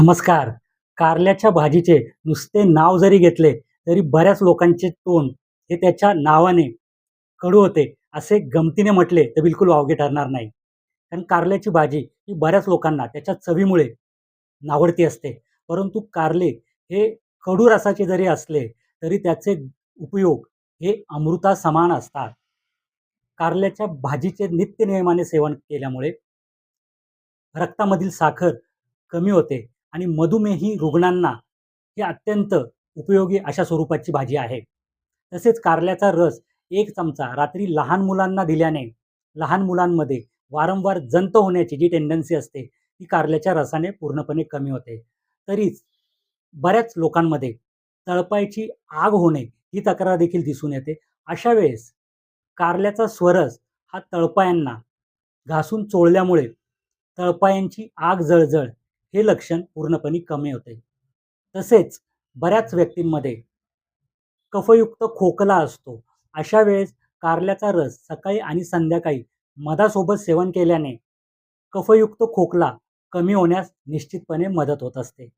नमस्कार. कारल्याच्या भाजीचे नुसते नाव जरी घेतले तरी बऱ्याच लोकांचे तोंड हे त्याच्या नावाने कडू होते असे गमतीने म्हटले तर बिलकुल वावगे ठरणार नाही. कारण कारल्याची भाजी ही बऱ्याच लोकांना त्याच्या चवीमुळे नावडती असते. परंतु कारले हे कडू रसाचे जरी असले तरी त्याचे उपयोग हे अमृता समान असतात. कारल्याच्या भाजीचे नित्यनियमाने सेवन केल्यामुळे रक्तामधील साखर कमी होते. आणि मधुमेही रुग्णांना ही अत्यंत उपयोगी अशा स्वरूपाची भाजी आहे. तसेच कारल्याचा रस एक चमचा रात्री लहान मुलांना दिल्याने लहान मुलांमध्ये वारंवार जंत होण्याची जी टेंडन्सी असते ती कारल्याच्या रसाने पूर्णपणे कमी होते. तरीच बऱ्याच लोकांमध्ये तळपायची आग होणे ही तक्रार देखील दिसून येते. अशा वेळेस कारल्याचा स्वरस हा तळपायांना घासून चोळल्यामुळे तळपायांची आग जळजळ हे लक्षण पूर्णपणे कमी होते. तसेच बऱ्याच व्यक्तींमध्ये कफयुक्त खोकला असतो. अशा वेळेस कारल्याचा रस सकाळी आणि संध्याकाळी मधासोबत सेवन केल्याने कफयुक्त खोकला कमी होण्यास निश्चितपणे मदत होत असते.